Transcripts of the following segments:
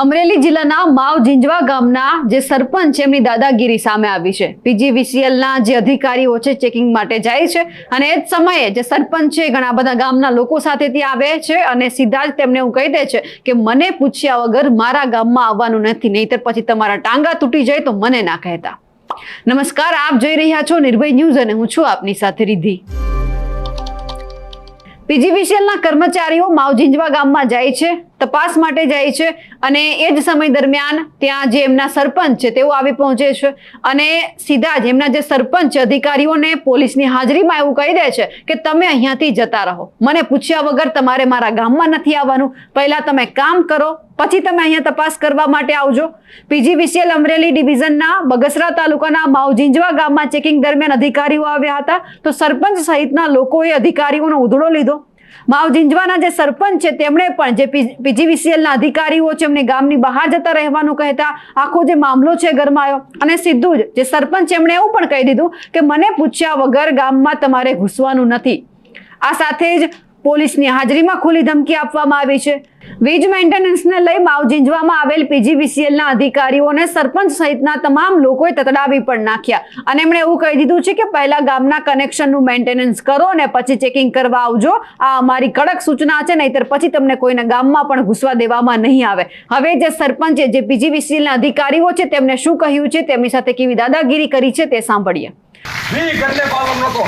અમરેલી જિલ્લાના માવ જિંજવા ગામના જે સરપંચ છે, એમની દાદાગીરી સામે આવી છે. પીજીવીસીએલના જે અધિકારીઓ છે, ચેકિંગ માટે જાય છે અને એ જ સમયે જે સરપંચ છે ઘણા બધા ગામના લોકો સાથે ત્યાં આવે છે અને સીધા જ તેમને એવું કહી દે છે કે, મને પૂછ્યા વગર મારા ગામમાં આવવાનું નથી, નહીતર પછી તમારા ટાંગા તૂટી જાય તો મને ના કહેતા. નમસ્કાર, આપ જોઈ રહ્યા છો નિર્ભય ન્યૂઝ અને હું છું આપની સાથે રિધિ પીજીવીસીએલના કર્મચારીઓ માવ ઝીંઝવા ગામમાં જાય છે. તપાસ માટે જાય છે અને એ જ સમય દરમિયાન ત્યાં જે એમના સરપંચ છે તેઓ આવી પહોંચે છે અને સીધા જ એમના જે સરપંચ અધિકારીઓને પોલીસની હાજરીમાં એવું કહી દે છે કે તમે અહીંયાથી જતા રહો. મને પૂછ્યા વગર તમારે મારા ગામમાં નથી આવવાનું. પહેલાં તમે કામ કરો, પછી તમે અહીંયા તપાસ કરવા માટે આવજો. પીજીવીસીએલ અમરેલી ડિવિઝનના બગસરા તાલુકાના માવ ઝીંઝવા ગામમાં ચેકિંગ દરમિયાન અધિકારીઓ આવ્યા હતા. તો સરપંચ સહિતના લોકોએ અધિકારીઓનો ઉધડો લીધો. માવ ઝીંઝવાના જે સરપંચ છે, તેમણે પણ જે પીજીવીસીએલના અધિકારીઓ છે, એમને ગામની બહાર જતા રહેવાનું કહેતા આખો જે મામલો છે ગરમાયો અને સીધું જ જે સરપંચ એમણે એવું પણ કહી દીધું કે મને પૂછ્યા વગર ગામમાં તમારે ઘૂસવાનું નથી. આ સાથે જ પોલીસની હાજરીમાં ખુલ્લી ધમકી આપવામાં આવી છે. વીજ મેન્ટેનન્સને લઈ માવ ઝીંઝવામાં આવેલ પીજીવીસીએલના અધિકારીઓને સરપંચ સહિતના તમામ લોકોએ તતડાવી પણ નાખ્યા. અને એમણે એવું કહી દીધું છે કે પહેલા ગામના કનેક્શનનું મેન્ટેનન્સ કરો અને પછી ચેકિંગ કરવા આવજો. આ અમારી કડક સૂચના છે, નહીતર પછી તમને કોઈના ગામમાં પણ ઘૂસવા દેવામાં નહીં આવે. હવે જે સરપંચે, જે પીજીવીસીએલના અધિકારીઓ છે, તેમને શું કહ્યું છે, તેમની સાથે કેવી દાદાગીરી કરી છે તે સાંભળીએ વી કરને પાવર નતો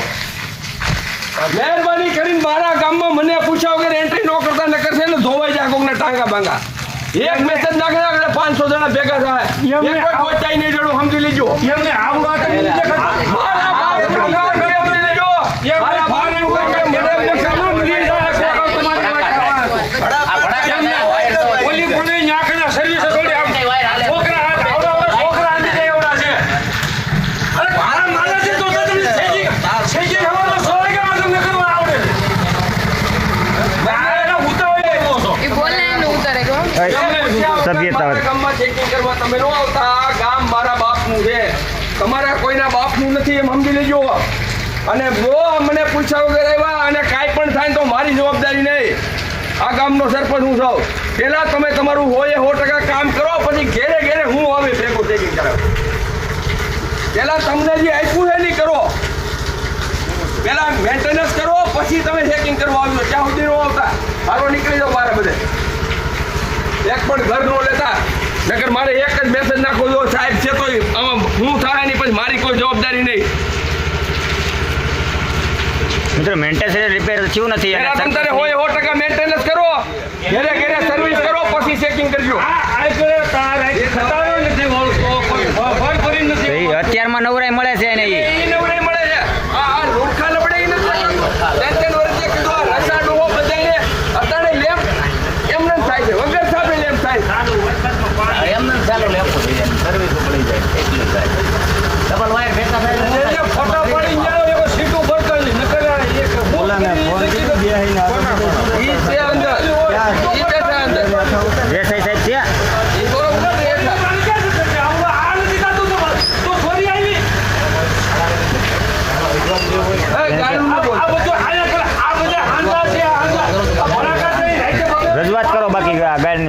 મહેરબાની કરીને મારા ગામમાં મને પૂછ્યા વગર એન્ટ્રી ન કરતા ન કરશે ને ધોવાઈ જાય કોકને ટાંગા બાંગા. એક મેસેજ નાખે એટલે પાંચસો જણા ભેગા થાય. એમને પહોંચાઈ નહીં જડું સમજી લેજો. એમને આવું વાત દીધી કે મારા બાપનું નામ સમજી લેજો મારા બાપનું કોઈ મને પૂછ્યા વગર નહીં જાય. ઓલી કોને ન્યાકના સર્વિસ થોડી આમ છોકરા હાથ આવડા આવડા છોકરા આંટી જાય એવડા છે અરે મારા માના છે તો તમને સેજી સેજી હવાનો સો વાગ્યામાં તમને કરવા આવડે આ એના ઉતાવળે આવ્યો છો. એ બોલે એનું ઉતારે કહો તમે પૂછ્યા વગર સભ્યતા ગામમાં checking કરવા તમે ન આવતા ગામ મારા બાપનું છે. તમારા કોઈના બાપનું નથી એમ સમજી લેજો. અને બહુ મને પૂછ્યા વગર આવ્યા અને કાંઈ પણ થાય તો મારી જવાબદારી નહીં. આ ગામનો સરપંચ હું છું. પહેલાં તમે તમારું હોય સો ટકા કામ કરો પછી ઘેરે ઘેરે હું આવે ભેગો ચેકિંગ કરાવ પહેલાં તમને જે આપ્યું છે નહીં કરો. પહેલાં મેન્ટેનન્સ કરો પછી તમે ચેકિંગ કરવા આવ્યો. ત્યાં સુધી ન આવતા મારો નીકળી જાઓ મારા બધે. એક પણ ઘર નો લેતા. નગર મારે એક જ મેસેજ નાખો જો સાહેબ છે તો આમાં હું થાય નહીં પછી મારી કોઈ જવાબદારી નહીં. મિત્રો મેન્ટેનન્સ રિપેર થયું નથી. અને અંતરે હોય સો ટકા મેન્ટેનન્સ કરો. ઘરે ઘરે સર્વિસ કરો પછી ચેકિંગ કરજો. આ આ કરે તાર આ ખતારો નથી વળતો કોઈ ફળ ફરી નથી અત્યારમાં નવરાઈ મળે છે એને ઈ. એ નવડાઈ મળે છે આ આ રૂખા લબડાઈ નથી ત્રણ ત્રણ વર્ષે કીધું આ રસા ડોહો બધાને અત્યારે લેમ્પ એમને એમ થાય છે વગર સાપે લેમ્પ થાય છે. એટલે ફોટો પડી જાવ એવો સીટું ભરતો નહીં નકર આ એક બોલાને ફોન ઈ છે અંદર ઈ બેઠા અંદર દેસાઈ સાહેબ છે ઈ બરોબર બેઠા એ ગાડું ન બોલ રજૂઆત કરો બાકી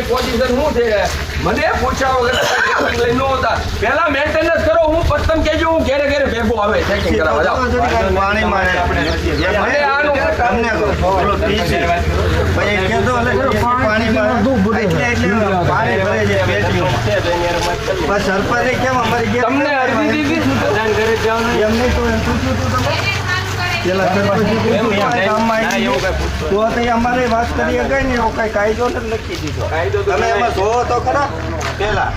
છે ગામની પોઝિશન શું છે? મને પૂછ્યા વગર લઈ ન હતા પહેલા મેન્ટેનન્સ કરો હું પ્રથમ કેજો હું ઘેરે ઘેરે ભેગો આવે ચેકિંગ કરાવવા જાઓ. મને આનું સરપંચે કેમ અમારી તમને અરજી દીધી શું એમ નહીં તો એમ પૂછ્યું તું તમે? પેલા સરપંચે. તો તો અમારે વાત કરીએ કઈ ને એવો કઈ કાયદો નથી લખી દીધો. તમે એમાં જોવો તો ખરા. પેલા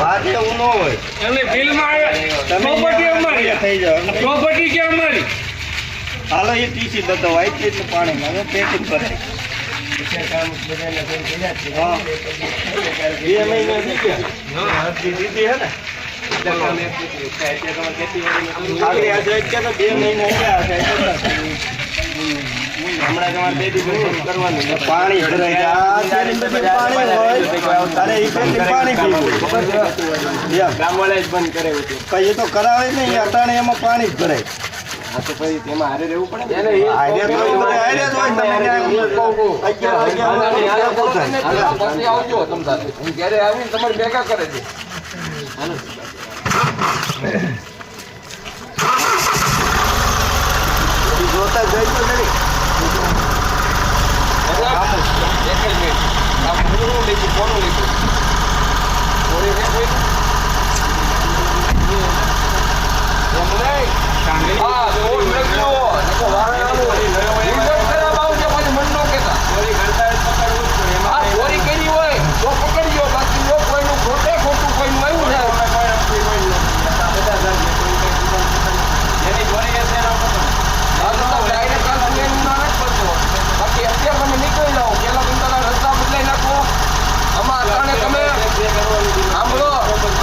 વાત એવું ન હોય. એમને બિલમાં પ્રોપર્ટી અમારી થઈ જાઓ. પ્રોપર્ટી કે અમારી હાલો એ ટીસી બતાવો આઈ એટલું પાણીમાં હવે પેકિંગ કરે બે મહિના દીધી હે. ને પાણી બધી. તો કરાવે નહીં અટાણે એમાં પાણી જ ભરાય હા તો પછી તેમાં તમારે ભેગા કરે છે જોતા જઈશું તો એક જ મિનિટ. આ હું લીધું, કોનું લીધું? કોની છે કોઈ? એમ નહીં તો હું લખજો. નકર વારે આવું. રિઝલ્ટ ખરાબ આવશે, પછી મન ન કહેતા. હા, ચોરી કરી હોય તો પકડજો. બાકી જો કોઈનું ખોટે ખોટું કોઈનું આવ્યું છે. હા, તો તમે direct આ સુનેનું ના નથી કરતો. બાકી અત્યારે તમે નીકળી જાઓ. પેલા તમારા રસ્તા બદલાઈ નાખો. આમાં અટાણે તમે સાંભળો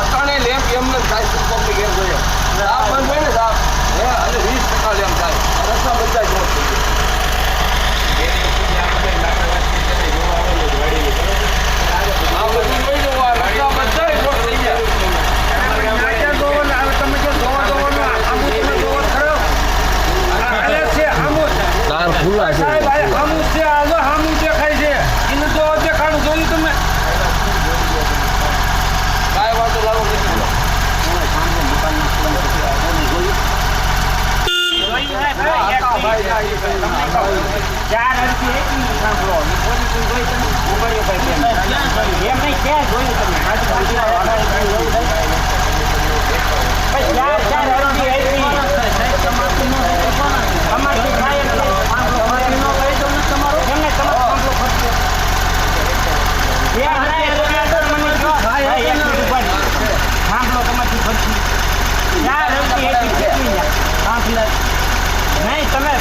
અટાણે લેપ એમને જ થાય public એમ જોઈએ. સાપ બંધ હોય ને સાપ, હે, અને 20% લેમ થાય. રસ્તા બદલાય જો થઈ જાય. આ બધું જોઈ લો, આ રસ્તા બદલાય જો થઈ જાય. સાહેબ, આ સામું છે, આ જો સામું દેખાય છે. એનું જો દેખાડું જોયું તમે? કાંઈ વાંધો લાવો નથી લો. ચાર ઉભર્યો ભાઈ એમ નહીં ક્યાં જોયું તમે ચાર ચાર હરખી એકની તમારથી થાય જ નહીં. તમારથી ન કહી દઉં ને તમારું એમને તમારો સાંભળો ખર્ચો બે હજાર રૂપિયા તો મને કહો. ભાઈ, એક મિનિટ ઊભા રહો. સાંભળો તમારથી ખર્ચી ચાર હરખી એકની કેટલી સાંભળે નહીં તમે